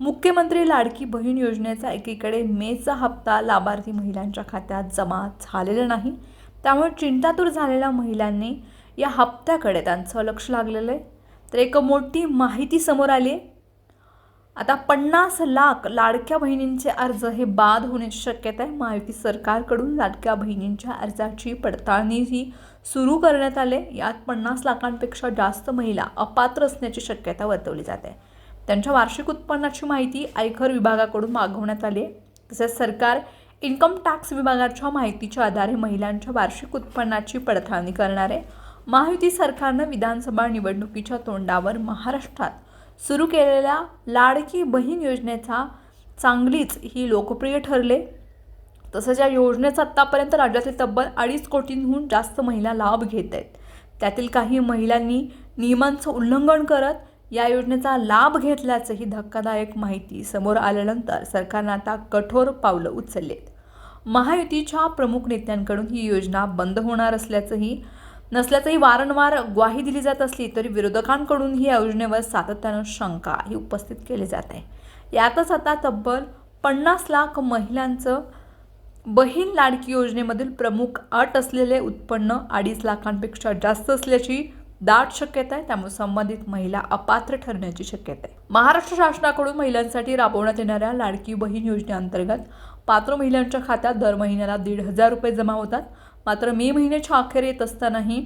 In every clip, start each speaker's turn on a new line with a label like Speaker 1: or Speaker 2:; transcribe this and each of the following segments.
Speaker 1: मुख्यमंत्री लाडकी बहीण योजनेचा एकीकडे मेचा हप्ता लाभार्थी महिलांच्या खात्यात जमा झालेला नाही त्यामुळे चिंतातूर झालेल्या महिलांनी या हप्त्याकडे त्यांचं लक्ष लागलेलं आहे. तर एक मोठी माहिती समोर आली आहे. आता पन्नास लाख लाडक्या बहिणींचे अर्ज हे बाद होण्याची शक्यता आहे. महायुती सरकारकडून लाडक्या बहिणींच्या अर्जाची पडताळणी ही सुरू करण्यात आले यात पन्नास लाखांपेक्षा जास्त महिला अपात्र असण्याची शक्यता वर्तवली जाते त्यांच्या वार्षिक उत्पन्नाची माहिती आयकर विभागाकडून मागवण्यात आली आहे. तसेच सरकार इन्कम टॅक्स विभागाच्या माहितीच्या आधारे महिलांच्या वार्षिक उत्पन्नाची पडताळणी करणार आहे. महायुती सरकारनं विधानसभा निवडणुकीच्या तोंडावर महाराष्ट्रात सुरू केलेल्या लाडकी बहीण योजनेचा चांगलीच ही लोकप्रिय ठरले. तसंच या योजनेचा आत्तापर्यंत राज्यातील तब्बल अडीच कोटींहून जास्त महिला लाभ घेत आहेत. त्यातील काही महिलांनी नियमांचं उल्लंघन करत या योजनेचा लाभ घेतल्याचंही धक्कादायक माहिती समोर आल्यानंतर सरकारनं आता कठोर पावलं उचललेत. आहेत महायुतीच्या प्रमुख नेत्यांकडून ही योजना बंद होणार असल्याचंही नसल्याचंही वारंवार ग्वाही दिली जात असली तरी विरोधकांकडून ही या योजनेवर सातत्यानं शंका ही उपस्थित केली जात आहे. यातच आता तब्बल पन्नास लाख महिलांचं बहीण लाडकी योजनेमधील प्रमुख अट असलेले उत्पन्न अडीच लाखांपेक्षा जास्त असल्याची दाट शक्यता आहे त्यामुळे संबंधित महिला अपात्र ठरण्याची शक्यता आहे. महाराष्ट्र शासनाकडून महिलांसाठी राबवण्यात येणाऱ्या लाडकी बहीण योजनेअंतर्गत पात्र महिलांच्या खात्यात दर महिन्याला दीड हजार रुपये जमा होतात. मात्र मे महिन्याच्या अखेर येत असतानाही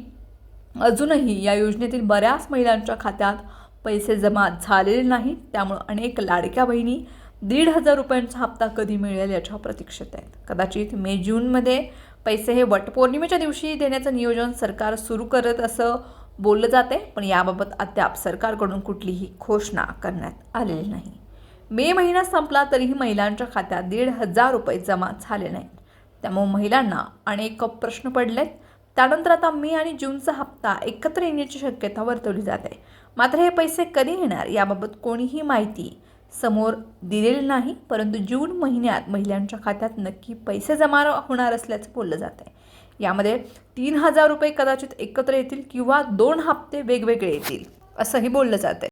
Speaker 1: अजूनही या योजनेतील बऱ्याच महिलांच्या खात्यात पैसे जमा झालेले नाहीत. त्यामुळे अनेक लाडक्या बहिणी दीड हजार रुपयांचा हप्ता कधी मिळेल याच्या प्रतीक्षेत आहेत. कदाचित मे जूनमध्ये पैसे हे वटपौर्णिमेच्या दिवशी देण्याचं नियोजन सरकार सुरू करत असं बोललं जाते पण याबाबत अद्याप सरकारकडून कुठलीही घोषणा करण्यात आलेली नाही. मे महिना संपला तरीही महिलांच्या खात्यात दीड हजार रुपये जमा झाले नाहीत. त्यामुळे महिलांना अनेक प्रश्न पडलेत. त्यानंतर आता मे आणि जूनचा हप्ता एकत्र येण्याची शक्यता वर्तवली जाते. मात्र हे पैसे कधी येणार याबाबत कोणीही माहिती समोर दिलेली नाही परंतु जून महिन्यात महिलांच्या खात्यात नक्की पैसे जमा होणार असल्याचं बोललं जात आहे यामध्ये तीन हजार रुपये कदाचित एकत्र येतील किंवा दोन हप्ते वेगवेगळे येतील असंही बोललं जातं